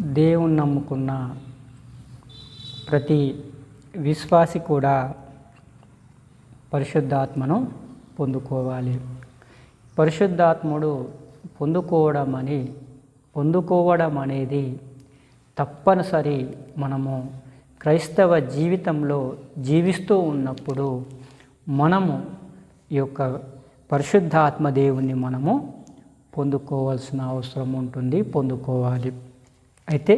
దేవుని నమ్ముకున్న ప్రతి విశ్వాసి కూడా పరిశుద్ధాత్మను పొందుకోవాలి. పరిశుద్ధాత్ముడు పొందుకోవడం అని పొందుకోవడం అనేది తప్పనిసరి మనము క్రైస్తవ జీవితంలో జీవిస్తూ ఉన్నప్పుడు మనము ఈ యొక్క పరిశుద్ధాత్మ దేవుణ్ణి మనము పొందుకోవాల్సిన అవసరం ఉంటుంది పొందుకోవాలి. అయితే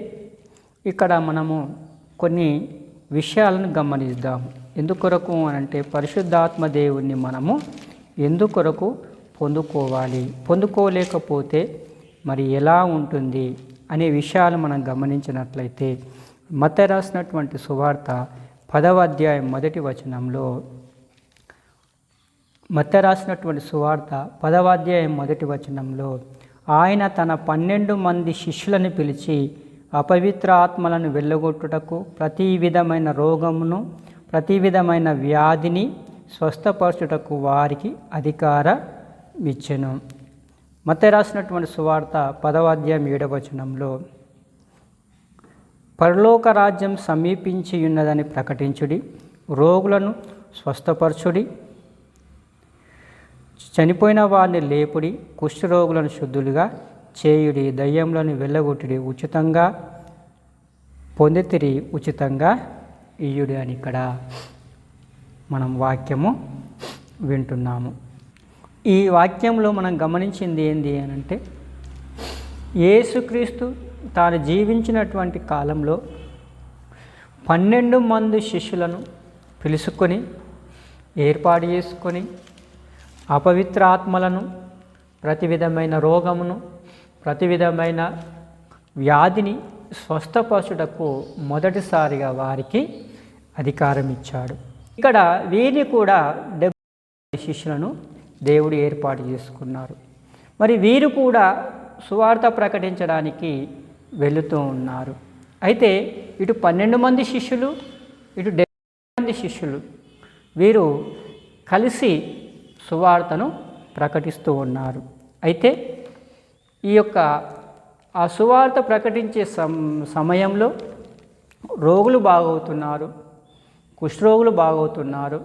ఇక్కడ మనము కొన్ని విషయాలను గమనిద్దాం. ఎందుకొరకు అనంటే పరిశుద్ధాత్మ దేవుణ్ణి మనము ఎందుకొరకు పొందుకోవాలి? పొందుకోలేకపోతే మరి ఎలా ఉంటుంది అనే విషయాలు మనం గమనించినట్లయితే మత రాసినటువంటి సువార్త పదవ అధ్యాయం మొదటి వచనంలో మత రాసినటువంటి సువార్త పదవ అధ్యాయం మొదటి వచనంలో ఆయన తన పన్నెండు మంది శిష్యులను పిలిచి అపవిత్ర ఆత్మలను వెళ్ళగొట్టుటకు ప్రతి విధమైన రోగమును ప్రతి విధమైన వ్యాధిని స్వస్థపరచుటకు వారికి అధికారం ఇచ్చెను మత రాసినటువంటి సువార్త పదవ ఏడవచనంలో ఏడవ పరలోక రాజ్యం సమీపించి ఉన్నదని ప్రకటించుడి రోగులను స్వస్థపరచుడి చనిపోయిన వారిని లేపుడి కుష్ఠరోగులను శుద్ధులుగా చేయుడి దయ్యంలోని వెళ్ళగొట్టుడి ఉచితంగా పొందితిరి ఉచితంగా ఇయుడి అని ఇక్కడ మనం వాక్యము వింటున్నాము. ఈ వాక్యంలో మనం గమనించింది ఏంది అని అంటే యేసుక్రీస్తు తాను జీవించినటువంటి కాలంలో పన్నెండు మంది శిష్యులను పిలుచుకొని ఏర్పాటు చేసుకొని అపవిత్ర ఆత్మలను ప్రతి విధమైన రోగమును ప్రతి విధమైన వ్యాధిని స్వస్థపరచుటకు మొదటిసారిగా వారికి అధికారం ఇచ్చాడు. ఇక్కడ వీరిని కూడా డెబ్బై శిష్యులను దేవుడు ఏర్పాటు చేసుకున్నారు. మరి వీరు కూడా సువార్త ప్రకటించడానికి వెళుతూ ఉన్నారు. అయితే ఇటు పన్నెండు మంది శిష్యులు ఇటు డెబ్బై మంది శిష్యులు వీరు కలిసి సువార్తను ప్రకటిస్తూ ఉన్నారు. అయితే ఈ యొక్క ఆ సువార్త ప్రకటించే సం సమయంలో రోగులు బాగవుతున్నారు కుష్ఠరోగులు బాగవుతున్నారు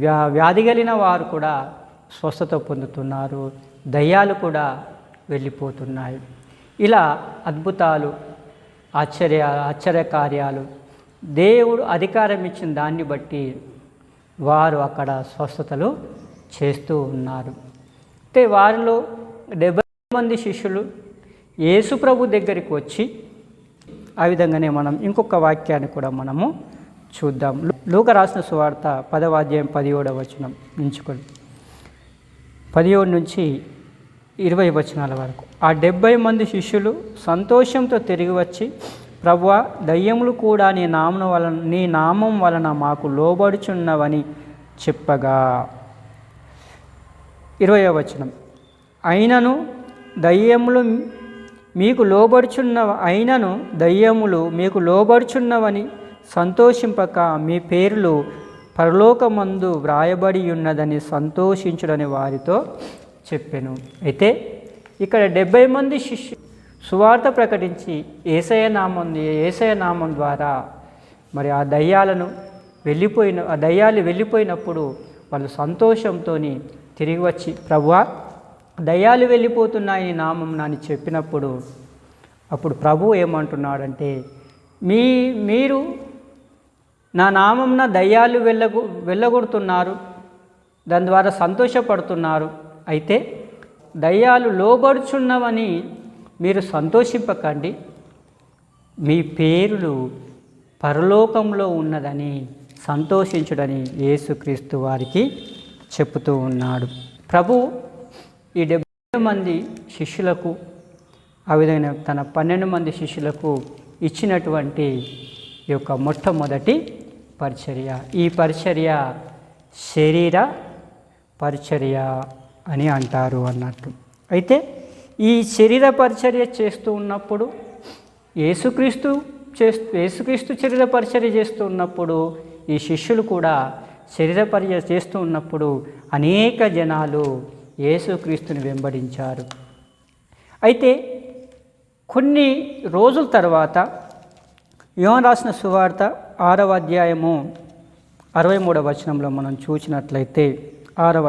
వ్యా వ్యాధి కలిగిన వారు కూడా స్వస్థత పొందుతున్నారు దయ్యాలు కూడా వెళ్ళిపోతున్నాయి. ఇలా అద్భుతాలు ఆశ్చర్య ఆశ్చర్య కార్యాలు దేవుడు అధికారం ఇచ్చిన దాన్ని బట్టి వారు అక్కడ స్వస్థతలు చేస్తూ ఉన్నారు. అయితే వారిలో డెబ్బై మంది శిష్యులు యేసుప్రభు దగ్గరికి వచ్చి ఆ విధంగానే మనం ఇంకొక వాక్యాన్ని కూడా మనము చూద్దాం. లూక రాసిన సువార్త పదవ అధ్యాయం పదిహేడవ వచనం ఉంచుకొని పదిహేడు నుంచి ఇరవై వచనాల వరకు. ఆ డెబ్బై మంది శిష్యులు సంతోషంతో తిరిగి వచ్చి ప్రభువా దయ్యములు కూడా నీ నామం వలన నీ నామం వలన మాకు లోబడుచున్నవని చెప్పగా. ఇరవై వచనం. అయినను దయ్యములు మీకు లోబడుచున్న అయినను దయ్యములు మీకు లోబడుచున్నవని సంతోషింపక మీ పేర్లు పరలోకమందు వ్రాయబడి ఉన్నదని సంతోషించుడని వారితో చెప్పాను. అయితే ఇక్కడ డెబ్బై మంది శిష్యు సువార్త ప్రకటించి ఏసయ నామం ఏసయ నామం ద్వారా మరి ఆ దయ్యాలను వెళ్ళిపోయిన ఆ దయ్యాలు వెళ్ళిపోయినప్పుడు వాళ్ళు సంతోషంతో తిరిగి వచ్చి ప్రభువా దయ్యాలు వెళ్ళిపోతున్నాయి నామం అని చెప్పినప్పుడు అప్పుడు ప్రభు ఏమంటున్నాడంటే మీ మీరు నా నామంన దయ్యాలు వెళ్ళగు వెళ్ళగొడుతున్నారు దాని ద్వారా సంతోషపడుతున్నారు. అయితే దయ్యాలు లోబడుచున్నవని మీరు సంతోషింపకండి. మీ పేరులు పరలోకంలో ఉన్నదని సంతోషించుడని యేసుక్రీస్తు వారికి చెబుతూ ఉన్నాడు. ప్రభు ఈ డెబ్బై మంది శిష్యులకు ఆ విధంగా తన పన్నెండు మంది శిష్యులకు ఇచ్చినటువంటి ఈ యొక్క మొట్టమొదటి పరిచర్య. ఈ పరిచర్య శరీర పరిచర్య అని అంటారు అన్నట్టు. అయితే ఈ శరీర పరిచర్య చేస్తూ ఉన్నప్పుడు యేసుక్రీస్తు చేస్తూ యేసుక్రీస్తు శరీర పరిచర్య చేస్తూ ఉన్నప్పుడు ఈ శిష్యులు కూడా శరీర పరిచర్య చేస్తూ ఉన్నప్పుడు అనేక జనాలు యేసుక్రీస్తుని వెంబడించారు. అయితే కొన్ని రోజుల తర్వాత యోన్ రాసిన సువార్త ఆరవ అధ్యాయము అరవై మూడవ వచనంలో మనం చూసినట్లయితే ఆరవ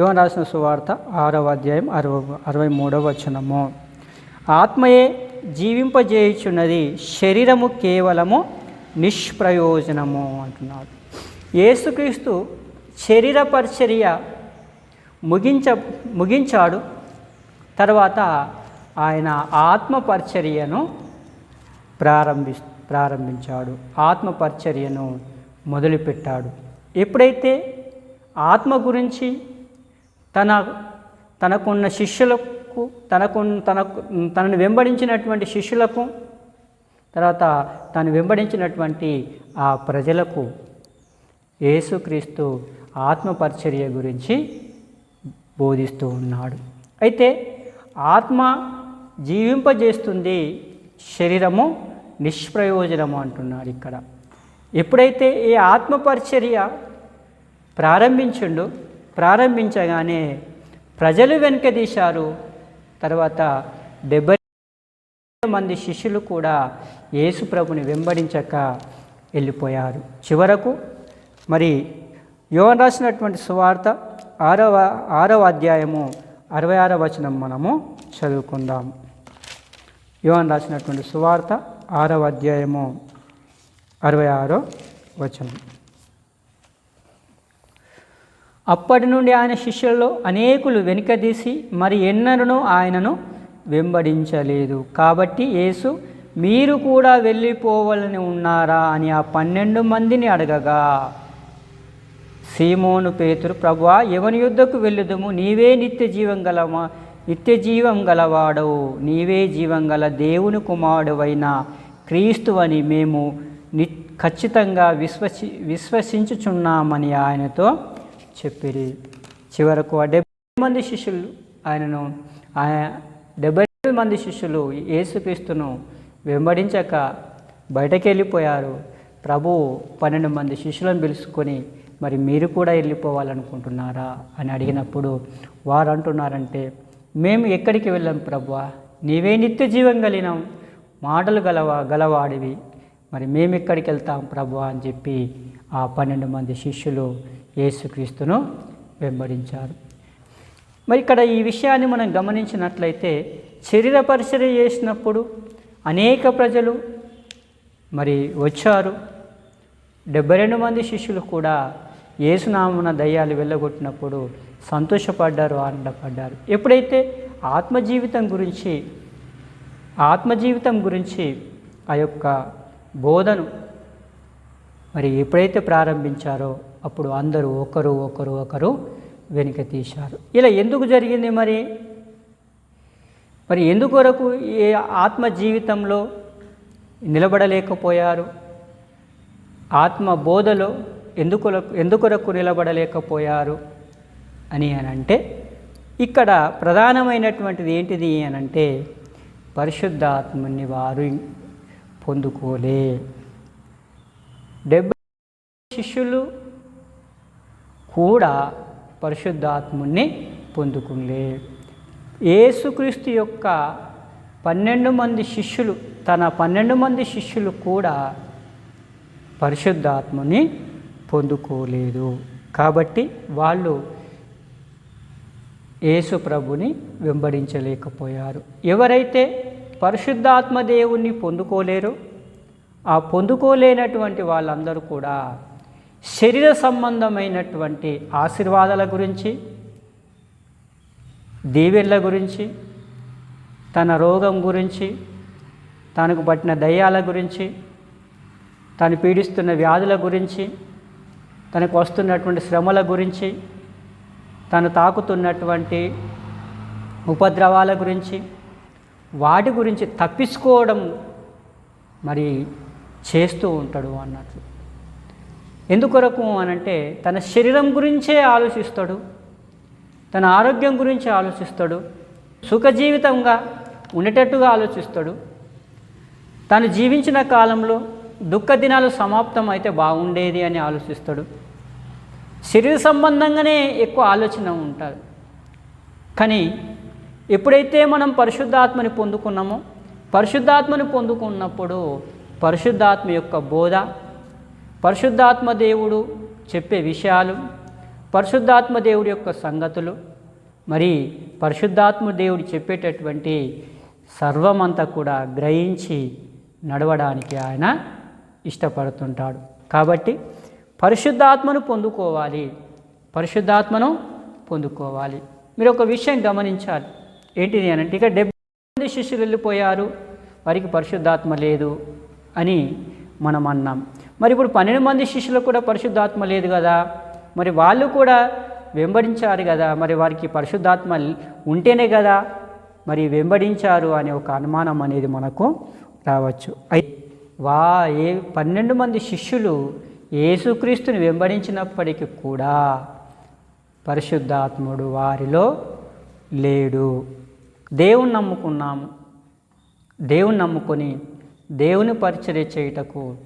యోన్ రాసిన సువార్త ఆరవ అధ్యాయం అరవ అరవై మూడవ వచనము. ఆత్మయే జీవింపజేయుచున్నది శరీరము కేవలము నిష్ప్రయోజనము అంటున్నాడు. యేసుక్రీస్తు శరీర పరిచర్య ముగించ ముగించాడు. తర్వాత ఆయన ఆత్మపరిచర్యను ప్రారంభి ప్రారంభించాడు. ఆత్మపరిచర్యను మొదలుపెట్టాడు. ఎప్పుడైతే ఆత్మ గురించి తన తనకున్న శిష్యులకు తనకు తనకు తనను వెంబడించినటువంటి శిష్యులకు తర్వాత తను వెంబడించినటువంటి ఆ ప్రజలకు యేసుక్రీస్తు ఆత్మపరిచర్య గురించి బోధిస్తూ ఉన్నాడు. అయితే ఆత్మ జీవింపజేస్తుంది శరీరము నిష్ప్రయోజనము అంటున్నాడు ఇక్కడ. ఎప్పుడైతే ఈ ఆత్మ పరిచర్య ప్రారంభించిండు ప్రారంభించగానే ప్రజలు వెనుక తీశారు తర్వాత డెబ్బై మంది శిష్యులు కూడా యేసుప్రభుని వెంబడించక వెళ్ళిపోయారు. చివరకు మరి యోన్ రాసినటువంటి సువార్త ఆరవ ఆరవ అధ్యాయము అరవై ఆరవ వచనం మనము చదువుకుందాం. యోన్ రాసినటువంటి సువార్త ఆరవ అధ్యాయము అరవై ఆరో వచనం. అప్పటి నుండి ఆయన శిష్యుల్లో అనేకులు వెనుకదీసి మరి ఎన్నడూ ఆయనను వెంబడించలేదు. కాబట్టి యేసు మీరు కూడా వెళ్ళిపోవాలని ఉన్నారా అని ఆ పన్నెండు మందిని అడగగా సీమోను పేతురు ప్రభువా ఎవని యుద్ధకు వెళ్ళుదము నీవే నిత్య జీవం గలవా నిత్య జీవం గలవాడవు నీవే జీవం గల దేవుని కుమారుడవైన క్రీస్తు అని మేము ని ఖచ్చితంగా విశ్వసి విశ్వసించుచున్నామని ఆయనతో చెప్పిరి. చివరకు ఆ డెబ్బై మంది శిష్యులు ఆయనను ఆయన డెబ్బై మంది శిష్యులు యేసుక్రీస్తును వెంబడించక బయటకెళ్ళిపోయారు. ప్రభు పన్నెండు మంది శిష్యులను పిలుచుకొని మరి మీరు కూడా వెళ్ళిపోవాలనుకుంటున్నారా అని అడిగినప్పుడు వారు అంటున్నారంటే మేము ఎక్కడికి వెళ్ళాం ప్రభువా నీవే నిత్య జీవం కలిగినాం మాటలు గలవా గలవాడివి. మరి మేము ఎక్కడికి వెళ్తాం ప్రభు? అని చెప్పి ఆ పన్నెండు మంది శిష్యులు యేసుక్రీస్తును వెంబడించారు. మరి ఇక్కడ ఈ విషయాన్ని మనం గమనించినట్లయితే శరీర పరిచర్య చేసినప్పుడు అనేక ప్రజలు మరి వచ్చారు. డెబ్బై రెండు మంది శిష్యులు కూడా ఏసునామున దయ్యాలు వెళ్ళగొట్టినప్పుడు సంతోషపడ్డారు ఆనందపడ్డారు. ఎప్పుడైతే ఆత్మజీవితం గురించి ఆత్మజీవితం గురించి ఆ యొక్క బోధను మరి ఎప్పుడైతే ప్రారంభించారో అప్పుడు అందరూ ఒకరు ఒకరు ఒకరు వెనుక తీశారు. ఇలా ఎందుకు జరిగింది మరి? మరి ఎందుకొరకు ఏ ఆత్మ జీవితంలో నిలబడలేకపోయారు? ఆత్మ బోధలో ఎందుకు ఎందుకొరకు నిలబడలేకపోయారు అని అని అంటే ఇక్కడ ప్రధానమైనటువంటిది ఏంటిది అని అంటే పరిశుద్ధాత్మని వారు పొందుకోలే. డెబ్బై శిష్యులు కూడా పరిశుద్ధాత్ముని పొందుకులే. యేసుక్రీస్తు యొక్క పన్నెండు మంది శిష్యులు తన పన్నెండు మంది శిష్యులు కూడా పరిశుద్ధాత్ముని పొందుకోలేదు. కాబట్టి వాళ్ళు యేసు ప్రభుని వెంబడించలేకపోయారు. ఎవరైతే పరిశుద్ధాత్మ దేవుణ్ణి పొందుకోలేరో ఆ పొందుకోలేనటువంటి వాళ్ళందరూ కూడా శరీర సంబంధమైనటువంటి ఆశీర్వాదాల గురించి దీవెళ్ళ గురించి తన రోగం గురించి తనకు పట్టిన దయ్యాల గురించి తను పీడిస్తున్న వ్యాధుల గురించి తనకు వస్తున్నటువంటి శ్రమల గురించి తను తాకుతున్నటువంటి ఉపద్రవాల గురించి వాటి గురించి తప్పించుకోవడం మరి చేస్తూ ఉంటాడు అన్నట్లు. ఎందుకొరకు అనంటే తన శరీరం గురించే ఆలోచిస్తాడు తన ఆరోగ్యం గురించి ఆలోచిస్తాడు సుఖజీవితంగా ఉండేటట్టుగా ఆలోచిస్తాడు. తను జీవించిన కాలంలో దుఃఖ దినాలు సమాప్తం అయితే బాగుండేది అని ఆలోచిస్తాడు. శరీర సంబంధంగానే ఎక్కువ ఆలోచన ఉంటుంది కానీ ఎప్పుడైతే మనం పరిశుద్ధాత్మని పొందుకున్నామో పరిశుద్ధాత్మని పొందుకున్నప్పుడు పరిశుద్ధాత్మ యొక్క బోధ పరిశుద్ధాత్మ దేవుడు చెప్పే విషయాలు పరిశుద్ధాత్మ దేవుడి యొక్క సంగతులు మరి పరిశుద్ధాత్మ దేవుడు చెప్పేటటువంటి సర్వమంతా కూడా గ్రహించి నడవడానికి ఆయన ఇష్టపడుతుంటాడు. కాబట్టి పరిశుద్ధాత్మను పొందుకోవాలి. పరిశుద్ధాత్మను పొందుకోవాలి. మీరు ఒక విషయం గమనించాలి. ఏంటిది అని అంటే ఇక డెబ్బై మంది శిష్యులు వెళ్ళిపోయారు. వారికి పరిశుద్ధాత్మ లేదు అని మనం అన్నాం. మరి ఇప్పుడు పన్నెండు మంది శిష్యులకు కూడా పరిశుద్ధాత్మ లేదు కదా? మరి వాళ్ళు కూడా వెంబడించారు కదా? మరి వారికి పరిశుద్ధాత్మ ఉంటేనే కదా మరి వెంబడించారు అనే ఒక అనుమానం అనేది మనకు రావచ్చు. అయితే వా ఏ పన్నెండు మంది శిష్యులు యేసుక్రీస్తుని వెంబడించినప్పటికీ కూడా పరిశుద్ధాత్ముడు వారిలో లేడు. దేవుని నమ్ముకున్నాము. దేవుని నమ్ముకొని దేవుని పరిచర్య చేయుటకు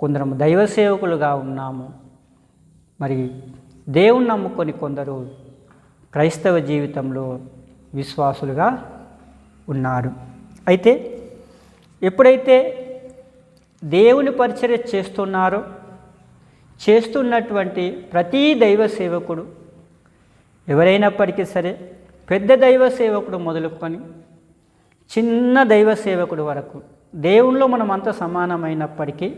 కొందరు దైవ సేవకులుగా ఉన్నాము. మరి దేవుని నమ్ముకొని కొందరు క్రైస్తవ జీవితంలో విశ్వాసులుగా ఉన్నారు. అయితే ఎప్పుడైతే దేవుని పరిచర్య చేస్తున్నారో. చేస్తున్నటువంటి ప్రతి దైవ సేవకుడు ఎవరైనప్పటికీ సరే పెద్ద దైవ సేవకుడు మొదలుకొని చిన్న దైవ సేవకుడు వరకు దేవుణ్ణిలో మనం అంత సమానమైనప్పటికీ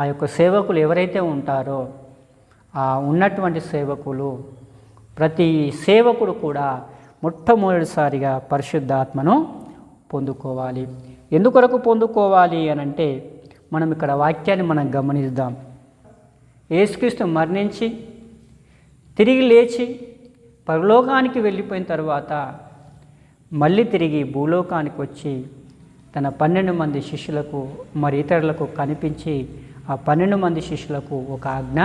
ఆ యొక్క సేవకులు ఎవరైతే ఉంటారో ఆ ఉన్నటువంటి సేవకులు ప్రతి సేవకుడు కూడా మొట్టమొదటిసారిగా పరిశుద్ధాత్మను పొందుకోవాలి. ఎందుకొరకు పొందుకోవాలి అని అంటే మనం ఇక్కడ వాక్యాన్ని మనం గమనిద్దాం. యేసుక్రీస్తు మరణించి తిరిగి లేచి పరలోకానికి వెళ్ళిపోయిన తర్వాత మళ్ళీ తిరిగి భూలోకానికి వచ్చి తన పన్నెండు మంది శిష్యులకు మరి ఇతరులకు కనిపించి ఆ పన్నెండు మంది శిష్యులకు ఒక ఆజ్ఞ.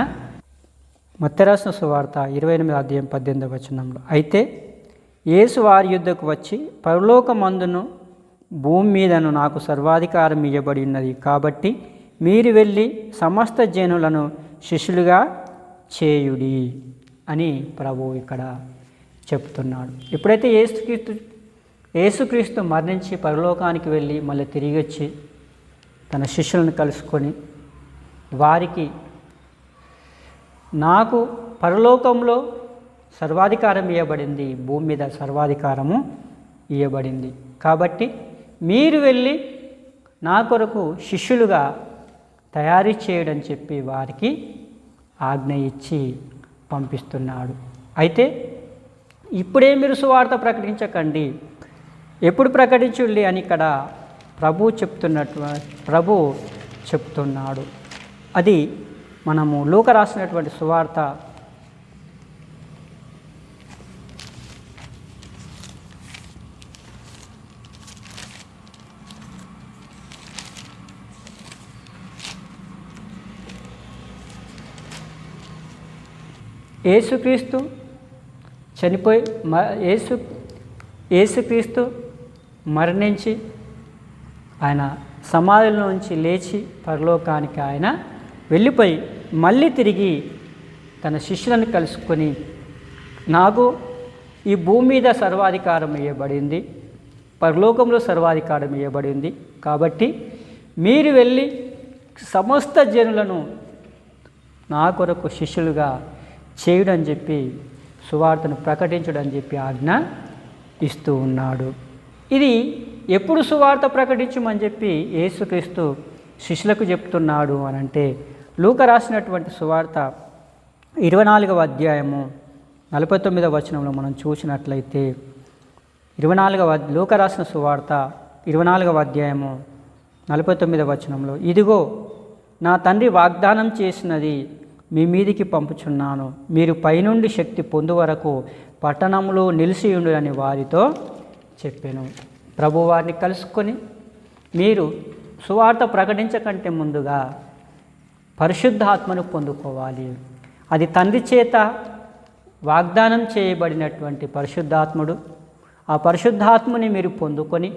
మత్తరాసిన సువార్త ఇరవై ఎనిమిది అధ్యాయం పద్దెనిమిది వచనంలో అయితే యేసు వారి యుద్ధకు వచ్చి పరలోకమందును భూమి మీదను నాకు సర్వాధికారం ఇవ్వబడి ఉన్నది. కాబట్టి మీరు వెళ్ళి సమస్త జనులను శిష్యులుగా చేయుడి అని ప్రభువు ఇక్కడ చెప్తున్నాడు. ఎప్పుడైతే ఏసుక్రీస్తు ఏసుక్రీస్తు మరణించి పరలోకానికి వెళ్ళి మళ్ళీ తిరిగి వచ్చి తన శిష్యులను కలుసుకొని వారికి నాకు పరలోకంలో సర్వాధికారం ఇవ్వబడింది భూమి మీద సర్వాధికారము ఇవ్వబడింది కాబట్టి మీరు వెళ్ళి నా కొరకు శిష్యులుగా తయారు చేయడం చెప్పి వారికి ఆజ్ఞ ఇచ్చి పంపిస్తున్నాడు. అయితే ఇప్పుడే మీరు సువార్త ప్రకటించకండి. ఎప్పుడు ప్రకటించుండి అని ఇక్కడ ప్రభు చెప్తున్నట్టు ప్రభు చెప్తున్నాడు. అది మనము లోక రాసినటువంటి సువార్త యేసుక్రీస్తు చనిపోయి మ యేసు యేసుక్రీస్తు మరణించి ఆయన సమాధుల నుంచి లేచి పరలోకానికి ఆయన వెళ్ళిపోయి మళ్ళీ తిరిగి తన శిష్యులను కలుసుకొని నాకు ఈ భూమి మీద సర్వాధికారం ఇవ్వబడింది పరలోకంలో సర్వాధికారం ఇవ్వబడింది కాబట్టి మీరు వెళ్ళి సమస్త జనులను నా కొరకు శిష్యులుగా చేయడం చెప్పి సువార్తను ప్రకటించడం చెప్పి ఆజ్ఞ ఇస్తూ ఉన్నాడు. ఇది ఎప్పుడు సువార్త ప్రకటించమని చెప్పి యేసుక్రీస్తు శిష్యులకు చెప్తున్నాడు అని అంటే లూక రాసినటువంటి సువార్త ఇరవై నాలుగవ అధ్యాయము నలభై తొమ్మిదవ వచనంలో మనం చూసినట్లయితే ఇరవై నాలుగవ లూక రాసిన సువార్త ఇరవై నాలుగవ అధ్యాయము నలభై తొమ్మిదవ వచనంలో ఇదిగో నా తండ్రి వాగ్దానం చేసినది మీ మీదికి పంపుచున్నాను. మీరు పైనుండి శక్తి పొందు వరకు పట్టణంలో నిలిచియుండు అని వారితో చెప్పాను. ప్రభువారిని కలుసుకొని మీరు సువార్త ప్రకటించకంటే ముందుగా పరిశుద్ధాత్మను పొందుకోవాలి. అది తండ్రి చేత వాగ్దానం చేయబడినటువంటి పరిశుద్ధాత్ముడు. ఆ పరిశుద్ధాత్మని మీరు పొందుకొని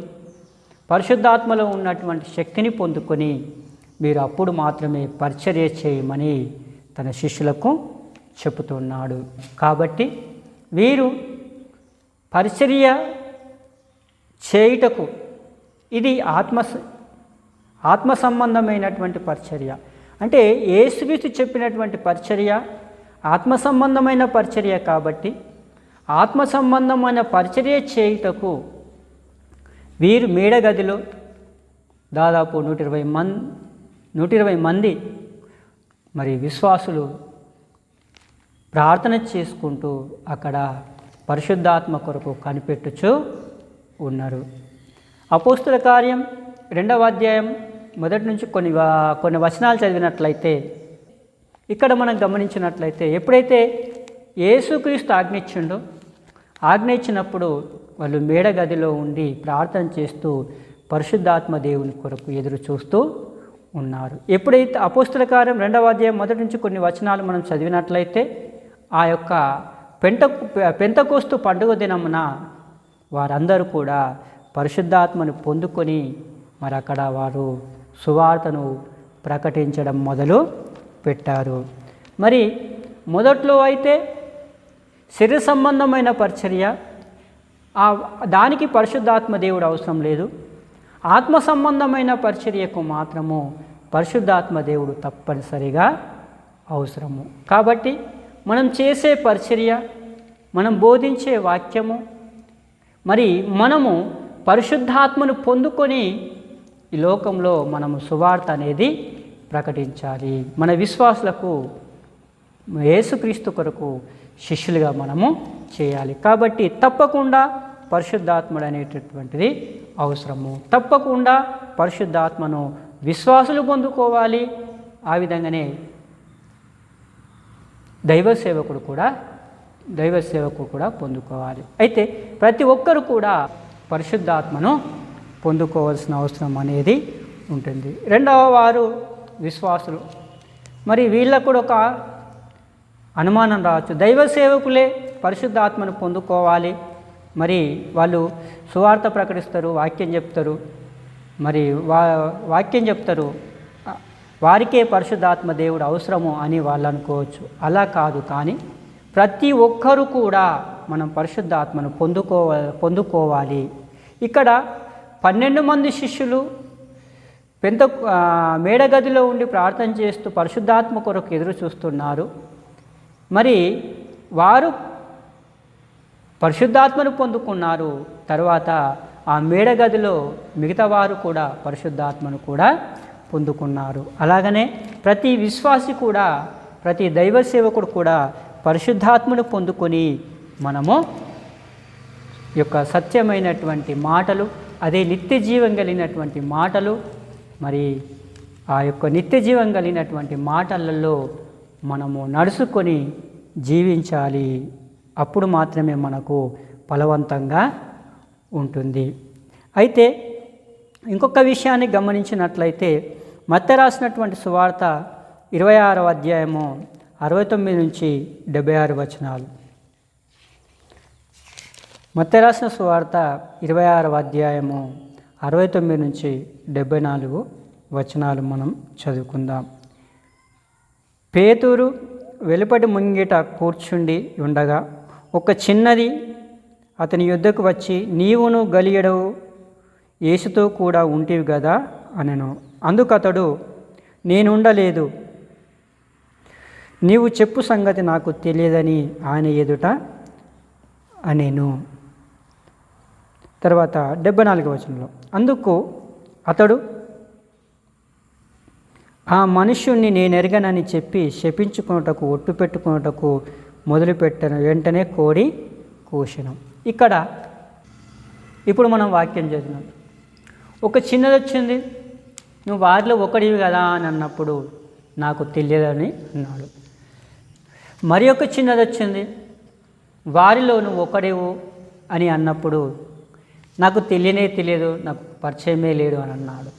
పరిశుద్ధాత్మలో ఉన్నటువంటి శక్తిని పొందుకొని మీరు అప్పుడు మాత్రమే పరిచర్య చేయమని తన శిష్యులకు చెబుతున్నాడు. కాబట్టి వీరు పరిచర్య చేయుటకు ఇది ఆత్మ ఆత్మ సంబంధమైనటువంటి పరిచర్య. అంటే ఏసుక్రీస్తు చెప్పినటువంటి పరిచర్య ఆత్మ సంబంధమైన పరిచర్య కాబట్టి ఆత్మ సంబంధమైన పరిచర్య చేయుటకు వీరు మేడగదిలో దాదాపు నూట ఇరవై మన్ నూట ఇరవై మంది మరి విశ్వాసులు ప్రార్థన చేసుకుంటూ అక్కడ పరిశుద్ధాత్మ కొరకు కనిపెట్టుచు ఉన్నారు. అపోస్తుల కార్యం రెండవ అధ్యాయం మొదటి నుంచి కొన్ని కొన్ని వచనాలు చదివినట్లయితే ఇక్కడ మనం గమనించినట్లయితే ఎప్పుడైతే యేసుక్రీస్తు ఆజ్ఞించిండో ఆజ్ఞ ఇచ్చినప్పుడు వాళ్ళు మేడ గదిలో ఉండి ప్రార్థన చేస్తూ పరిశుద్ధాత్మ దేవుని కొరకు ఎదురు చూస్తూ ఉన్నారు. ఎప్పుడైతే అపోస్తుల కార్యం రెండవ అధ్యాయం మొదటి నుంచి కొన్ని వచనాలు మనం చదివినట్లయితే ఆ యొక్క పెంట పెంతకోస్తు పండుగ దినమున వారందరూ కూడా పరిశుద్ధాత్మను పొందుకొని మరి అక్కడ వారు సువార్తను ప్రకటించడం మొదలు పెట్టారు. మరి మొదట్లో అయితే శరీర సంబంధమైన పరిచర్య దానికి పరిశుద్ధాత్మ దేవుడు అవసరం లేదు. ఆత్మ సంబంధమైన పరిచర్యకు మాత్రము పరిశుద్ధాత్మ దేవుడు తప్పనిసరిగా అవసరము. కాబట్టి మనం చేసే పరిచర్య మనం బోధించే వాక్యము మరి మనము పరిశుద్ధాత్మను పొందుకొని ఈ లోకంలో మనము సువార్త అనేది ప్రకటించాలి. మన విశ్వాసులకు యేసుక్రీస్తు కొరకు శిష్యులుగా మనము చేయాలి. కాబట్టి తప్పకుండా పరిశుద్ధాత్ముడు అనేటటువంటిది అవసరము. తప్పకుండా పరిశుద్ధాత్మను విశ్వాసులు పొందుకోవాలి. ఆ విధంగానే దైవ సేవకుడు కూడా దైవ సేవకుడు కూడా పొందుకోవాలి. అయితే ప్రతి ఒక్కరు కూడా పరిశుద్ధాత్మను పొందుకోవాల్సిన అవసరం అనేది ఉంటుంది. రెండవ వారు విశ్వాసులు. మరి వీళ్ళకు కూడా ఒక అనుమానం రావచ్చు. దైవ సేవకులే పరిశుద్ధాత్మను పొందుకోవాలి. మరి వాళ్ళు సువార్త ప్రకటిస్తారు వాక్యం చెప్తారు. మరి వా వాక్యం చెప్తారు. వారికే పరిశుద్ధాత్మ దేవుడు అవసరము అని వాళ్ళు అనుకోవచ్చు. అలా కాదు కానీ ప్రతి ఒక్కరూ కూడా మనం పరిశుద్ధాత్మను పొందుకోవ పొందుకోవాలి. ఇక్కడ పన్నెండు మంది శిష్యులు పెంత మేడగదిలో ఉండి ప్రార్థన చేస్తూ పరిశుద్ధాత్మ కొరకు ఎదురు చూస్తున్నారు. మరి వారు పరిశుద్ధాత్మను పొందుకున్నారు. తర్వాత ఆ మేడగదిలో మిగతా వారు కూడా పరిశుద్ధాత్మను కూడా పొందుకున్నారు. అలాగనే ప్రతి విశ్వాసి కూడా ప్రతి దైవ సేవకుడు కూడా పరిశుద్ధాత్మను పొందుకొని మనము యొక్క సత్యమైనటువంటి మాటలు అదే నిత్య జీవం కలిగినటువంటి మాటలు మరి ఆ యొక్క నిత్య జీవం కలిగినటువంటి మాటలలో మనము నడుచుకొని జీవించాలి. అప్పుడు మాత్రమే మనకు ఫలవంతంగా ఉంటుంది. అయితే ఇంకొక విషయాన్ని గమనించినట్లయితే మత్త రాసినటువంటి సువార్త ఇరవై ఆరవ అధ్యాయము అరవై తొమ్మిది నుంచి డెబ్బై ఆరు వచనాలు. మత్త రాసిన సువార్త ఇరవై ఆరవ అధ్యాయము అరవై తొమ్మిది నుంచి డెబ్బై నాలుగు వచనాలు మనం చదువుకుందాం. పేతూరు వెలుపటి ముంగిట కూర్చుండి ఉండగా ఒక చిన్నది అతని యుద్ధకు వచ్చి నీవును గలియడవు యేసుతో కూడా ఉంటివి కదా అనెను. అందుకతడు నేనుండలేదు. నీవు చెప్పు సంగతి నాకు తెలియదని ఆయన ఎదుట అనేను. తర్వాత డెబ్బై నాలుగు వచనంలో అందుకు అతడు ఆ మనుష్యుణ్ణి నేను ఎరగనని చెప్పి శపించుకున్నటకు ఒట్టు పెట్టుకున్నటకు మొదలుపెట్టను. వెంటనే కోడి కూషను ఇక్కడ ఇప్పుడు మనం వాక్యం చేసినాం ఒక చిన్నది వచ్చింది. నువ్వు వారిలో ఒకడివి కదా అని అన్నప్పుడు నాకు తెలియదని అన్నాడు. మరి ఒక చిన్నది వచ్చింది. వారిలో నువ్వు ఒకడేవు అని అన్నప్పుడు నాకు తెలియనే తెలియదు నాకు పరిచయమే లేడు అని అన్నాడు.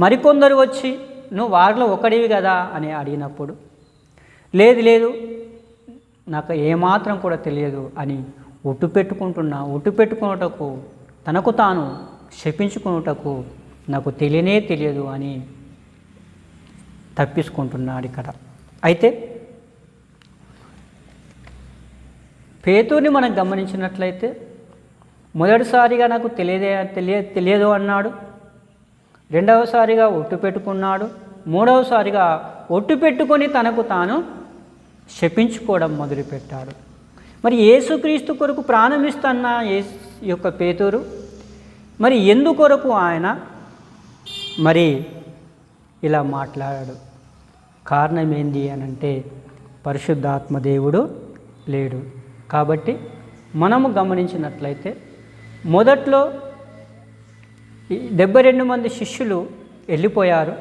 మరికొందరు వచ్చి నువ్వు వారిలో ఒకడివి కదా? అని అడిగినప్పుడు లేదు లేదు నాకు ఏమాత్రం కూడా తెలియదు అని ఒట్టు పెట్టుకుంటున్నా ఒట్టు పెట్టుకున్నటకు తనకు తాను శపించుకున్నటకు నాకు తెలియనే తెలియదు అని తప్పించుకుంటున్నాడు ఇక్కడ. అయితే పేతుని మనం గమనించినట్లయితే మొదటిసారిగా నాకు తెలియదే తెలియ తెలియదు అన్నాడు. రెండవసారిగా ఒట్టు పెట్టుకున్నాడు మూడవసారిగా ఒట్టు పెట్టుకొని తనకు తాను శపించుకోవడం మొదలుపెట్టాడు మరి యేసుక్రీస్తు కొరకు ప్రాణమిస్తున్న యేసు యొక్క పేతురు మరి ఎందుకొరకు ఆయన మరి ఇలా మాట్లాడాడు? కారణం ఏంది అని అంటే పరిశుద్ధాత్మ దేవుడు లేడు. కాబట్టి మనము గమనించినట్లయితే మొదట్లో డెబ్బై రెండు మంది శిష్యులు వెళ్ళిపోయారు.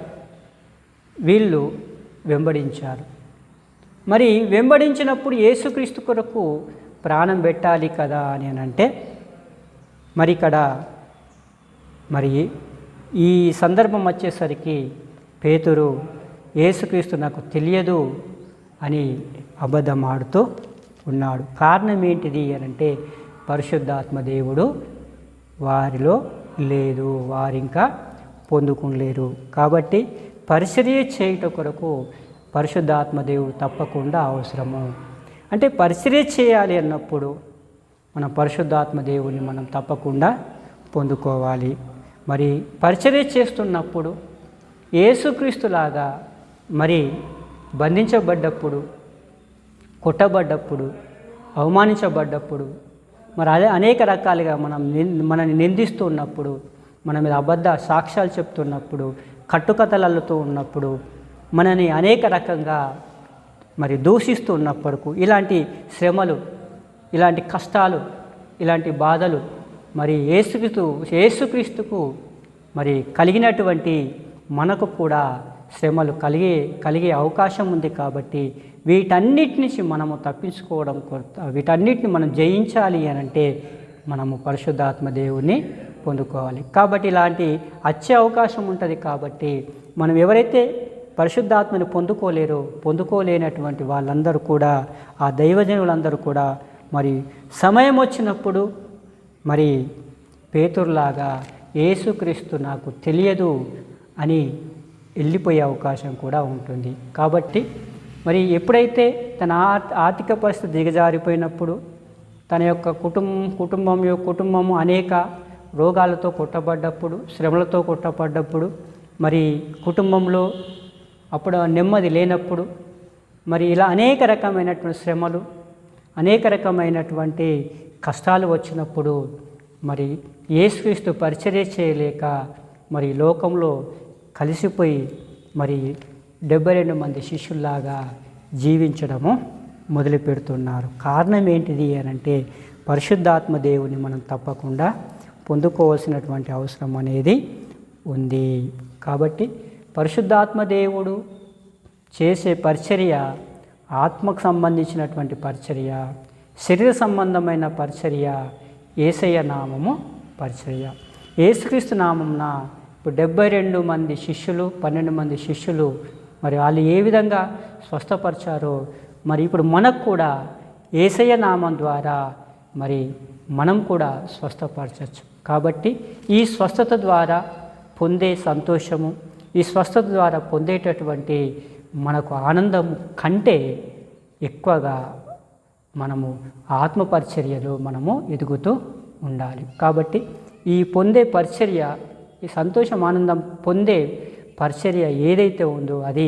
వీళ్ళు వెంబడించారు. మరి వెంబడించినప్పుడు యేసుక్రీస్తు కొరకు ప్రాణం పెట్టాలి కదా అని అంటే మరి ఇక్కడ మరి ఈ సందర్భం వచ్చేసరికి పేతురు యేసుక్రీస్తు నాకు తెలియదు అని అబద్ధమాడుతూ ఉన్నాడు. కారణం ఏంటిది అని అంటే పరిశుద్ధాత్మ దేవుడు వారిలో లేదు వారింకా పొందుకోలేరు కాబట్టి పరిచర్య చేయుట కొరకు పరిశుద్ధాత్మదేవుడు తప్పకుండా అవసరము. అంటే పరిచర్య చేయాలి అన్నప్పుడు మన పరిశుద్ధాత్మ దేవుని మనం తప్పకుండా పొందుకోవాలి. మరి పరిచర్య చేస్తున్నప్పుడు ఏసుక్రీస్తులాగా మరి బంధించబడ్డప్పుడు కొట్టబడ్డప్పుడు అవమానించబడ్డప్పుడు మరి అదే అనేక రకాలుగా మనం మనని మనల్ని మన మీద అబద్ధ సాక్ష్యాలు చెప్తున్నప్పుడు కట్టుకథలతో ఉన్నప్పుడు మనని అనేక రకంగా మరి దూషిస్తూ ఉన్నప్పుడు ఇలాంటి శ్రమలు ఇలాంటి కష్టాలు ఇలాంటి బాధలు మరి ఏసుక్రీస్తు ఏసుక్రీస్తుకు మరి కలిగినటువంటి మనకు కూడా శ్రమలు కలిగే కలిగే అవకాశం ఉంది కాబట్టి వీటన్నిటి నుంచి మనము తప్పించుకోవడం కొరత వీటన్నిటిని మనం జయించాలి అని అంటే మనము పరిశుద్ధాత్మ దేవుని పొందుకోవాలి. కాబట్టి ఇలాంటి వచ్చే అవకాశం ఉంటుంది కాబట్టి మనం ఎవరైతే పరిశుద్ధాత్మని పొందుకోలేరు పొందుకోలేనటువంటి వాళ్ళందరూ కూడా ఆ దైవజనులందరూ కూడా మరి సమయం వచ్చినప్పుడు మరి పేతురులాగా ఏసుక్రీస్తు నాకు తెలియదు అని వెళ్ళిపోయే అవకాశం కూడా ఉంటుంది. కాబట్టి మరి ఎప్పుడైతే తన ఆ- ఆర్థిక పరిస్థితి దిగజారిపోయినప్పుడు తన యొక్క కుటుంబం కుటుంబం యొక్క కుటుంబము అనేక రోగాలతో కొట్టబడ్డప్పుడు శ్రమలతో కొట్టబడ్డప్పుడు మరి కుటుంబంలో అప్పుడు నెమ్మది లేనప్పుడు మరి ఇలా అనేక రకమైనటువంటి శ్రమలు అనేక రకమైనటువంటి కష్టాలు వచ్చినప్పుడు మరి యేసుక్రీస్తు పరిచర్య చేయలేక మరి లోకంలో కలిసిపోయి మరి డెబ్బై రెండు మంది శిష్యుల్లాగా జీవించడము మొదలు పెడుతున్నారు. కారణం ఏంటిది అని అంటే పరిశుద్ధాత్మ దేవుని మనం తప్పకుండా పొందుకోవాల్సినటువంటి అవసరం అనేది ఉంది. కాబట్టి పరిశుద్ధాత్మ దేవుడు చేసే పరిచర్య ఆత్మకు సంబంధించినటువంటి పరిచర్య శరీర సంబంధమైన పరిచర్య ఏసయ్య నామము పరిచర్య. ఏసుక్రీస్తు నామంన ఇప్పుడు డెబ్బై రెండు మంది శిష్యులు పన్నెండు మంది శిష్యులు మరి వాళ్ళు ఏ విధంగా స్వస్థపరిచారో మరి ఇప్పుడు మనకు కూడా ఏసయ్య నామం ద్వారా మరి మనం కూడా స్వస్థపరచచ్చు. కాబట్టి ఈ స్వస్థత ద్వారా పొందే సంతోషము ఈ స్వస్థత ద్వారా పొందేటటువంటి మనకు ఆనందం కంటే ఎక్కువగా మనము ఆత్మపరిచర్యలో మనము ఎదుగుతూ ఉండాలి. కాబట్టి ఈ పొందే పరిచర్య ఈ సంతోషం ఆనందం పొందే పరిచర్య ఏదైతే ఉందో అది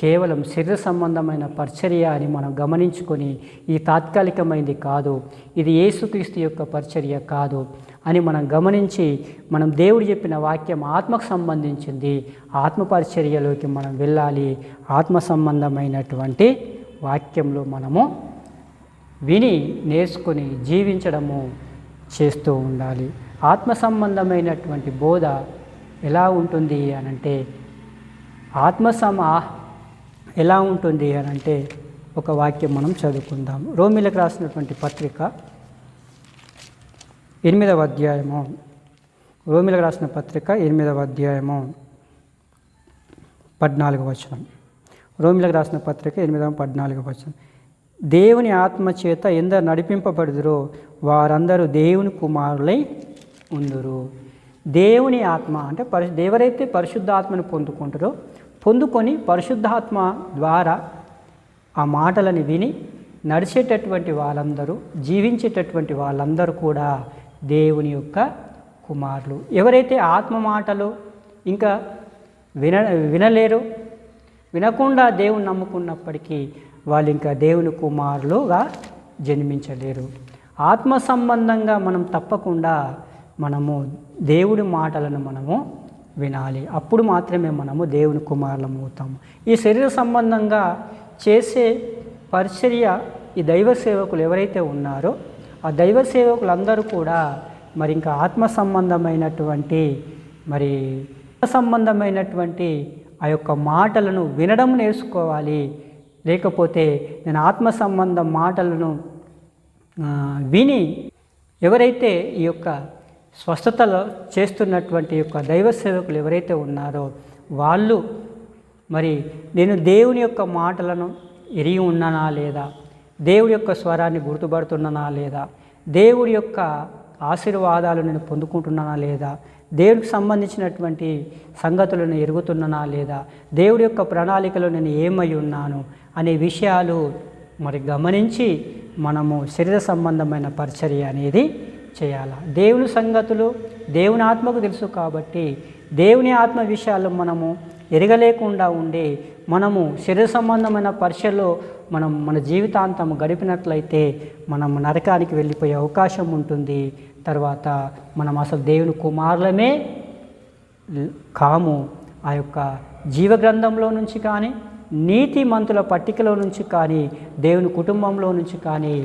కేవలం శరీర సంబంధమైన పరిచర్య అని మనం గమనించుకొని ఈ తాత్కాలికమైనది కాదు. ఇది యేసుక్రీస్తు యొక్క పరిచర్య కాదు అని మనం గమనించి మనం దేవుడు చెప్పిన వాక్యం ఆత్మకు సంబంధించింది ఆత్మ పరిచర్యలోకి మనం వెళ్ళాలి. ఆత్మ సంబంధమైనటువంటి వాక్యంలో మనము విని నేర్చుకొని జీవించడము చేస్తూ ఉండాలి. ఆత్మ సంబంధమైనటువంటి బోధ ఎలా ఉంటుంది అనంటే ఆత్మ సమ ఎలా ఉంటుంది అని అంటే ఒక వాక్యం మనం చదువుకుందాం. రోమిలకు రాసినటువంటి పత్రిక ఎనిమిదవ అధ్యాయము. రోమిలకు రాసిన పత్రిక ఎనిమిదవ అధ్యాయము పద్నాలుగు వచనం. రోమిలకు రాసిన పత్రిక ఎనిమిదవ పద్నాలుగు వచనం. దేవుని ఆత్మ చేత ఎందరు నడిపింపబడుదురో వారందరూ దేవుని కుమారులై ఉందరు. దేవుని ఆత్మ అంటే పరి ఎవరైతే పరిశుద్ధాత్మను పొందుకుంటారో పొందుకొని పరిశుద్ధాత్మ ద్వారా ఆ మాటలను విని నడిచేటటువంటి వాళ్ళందరూ జీవించేటటువంటి వాళ్ళందరూ కూడా దేవుని యొక్క కుమారులు. ఎవరైతే ఆత్మ మాటలు ఇంకా విన వినలేరు వినకుండా దేవుని నమ్ముకున్నప్పటికీ వాళ్ళు ఇంకా దేవుని కుమారులుగా జన్మించలేరు. ఆత్మ సంబంధంగా మనం తప్పకుండా మనము దేవుడి మాటలను మనము వినాలి. అప్పుడు మాత్రమే మనము దేవుని కుమారులం అవుతాము. ఈ శరీర సంబంధంగా చేసే పరిచర్య ఈ దైవ సేవకులు ఎవరైతే ఉన్నారో ఆ దైవ సేవకులందరూ కూడా మరి ఇంకా ఆత్మ సంబంధమైనటువంటి మరి సంబంధమైనటువంటి ఆ యొక్క మాటలను వినడం నేర్చుకోవాలి. లేకపోతే నేను ఆత్మ సంబంధం మాటలను విని ఎవరైతే ఈ యొక్క స్వస్థతలో చేస్తున్నటువంటి యొక్క దైవ సేవకులు ఎవరైతే ఉన్నారో వాళ్ళు మరి నేను దేవుని యొక్క మాటలను ఎరిగి ఉన్నానా లేదా? దేవుడి యొక్క స్వరాన్ని గుర్తుపడుతున్నానా లేదా? దేవుడి యొక్క ఆశీర్వాదాలు నేను పొందుకుంటున్నానా లేదా? దేవుడికి సంబంధించినటువంటి సంగతులను ఎరుగుతున్నానా లేదా? దేవుడి యొక్క ప్రణాళికలో నేను ఏమై ఉన్నాను అనే విషయాలు మరి గమనించి మనము శరీర సంబంధమైన పరిచర్య అనేది చేయాలా? దేవుని సంగతులు దేవుని ఆత్మకు తెలుసు కాబట్టి దేవుని ఆత్మ విషయాలు మనము ఎరగలేకుండా ఉండి మనము శరీర సంబంధమైన పరీక్షలో మనం మన జీవితాంతం గడిపినట్లయితే మనం నరకానికి వెళ్ళిపోయే అవకాశం ఉంటుంది. తర్వాత మనం అసలు దేవుని కుమారులమే కాము. ఆ యొక్క జీవగ్రంథంలో నుంచి కానీ నీతి మంతుల పట్టికలో నుంచి కానీ దేవుని కుటుంబంలో నుంచి కానీ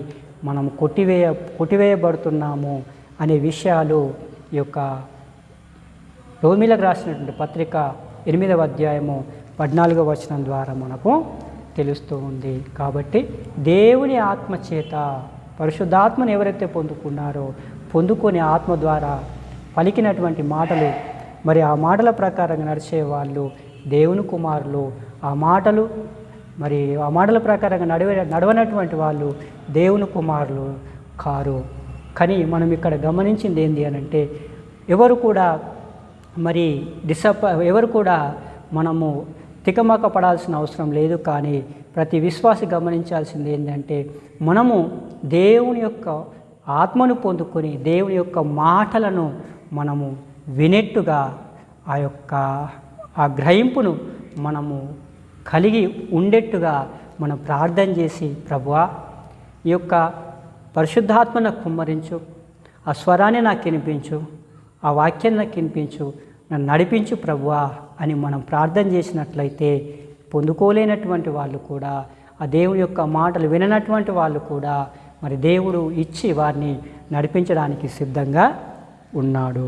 మనం కొట్టివేయ కొట్టివేయబడుతున్నాము అనే విషయాలు ఈ యొక్క రోమిలకు రాసినటువంటి పత్రిక ఎనిమిదవ అధ్యాయము పద్నాలుగవ వచనం ద్వారా మనకు తెలుస్తూ ఉంది. కాబట్టి దేవుని ఆత్మ చేత పరిశుద్ధాత్మను ఎవరైతే పొందుకున్నారో పొందుకొని ఆత్మ ద్వారా పలికినటువంటి మాటలు మరి ఆ మాటల ప్రకారంగా నడిచే వాళ్ళు దేవుని కుమారులు. ఆ మాటలు మరి ఆ మాటల ప్రకారంగా నడివే నడవనటువంటి వాళ్ళు దేవుని కుమారులు కారు. కానీ మనం ఇక్కడ గమనించింది ఏంటి అని అంటే ఎవరు కూడా మరి డిసప్ప ఎవరు కూడా మనము తికమక పడాల్సిన అవసరం లేదు కానీ ప్రతి విశ్వాసి గమనించాల్సింది ఏంటంటే మనము దేవుని యొక్క ఆత్మను పొందుకొని దేవుని యొక్క మాటలను మనము వినెట్టుగా ఆ యొక్క ఆ గ్రహింపును మనము కలిగి ఉండేట్టుగా మనం ప్రార్థన చేసి ప్రభువా ఈ యొక్క పరిశుద్ధాత్మ నాకు కుమ్మరించు ఆ స్వరాన్ని నాకు వినిపించు ఆ వాక్యాన్ని నాకు వినిపించు నన్ను నడిపించు ప్రభువా అని మనం ప్రార్థన చేసినట్లయితే పొందుకోలేనటువంటి వాళ్ళు కూడా ఆ దేవుని యొక్క మాటలు విననటువంటి వాళ్ళు కూడా మరి దేవుడు ఇచ్చి వారిని నడిపించడానికి సిద్ధంగా ఉన్నాడు.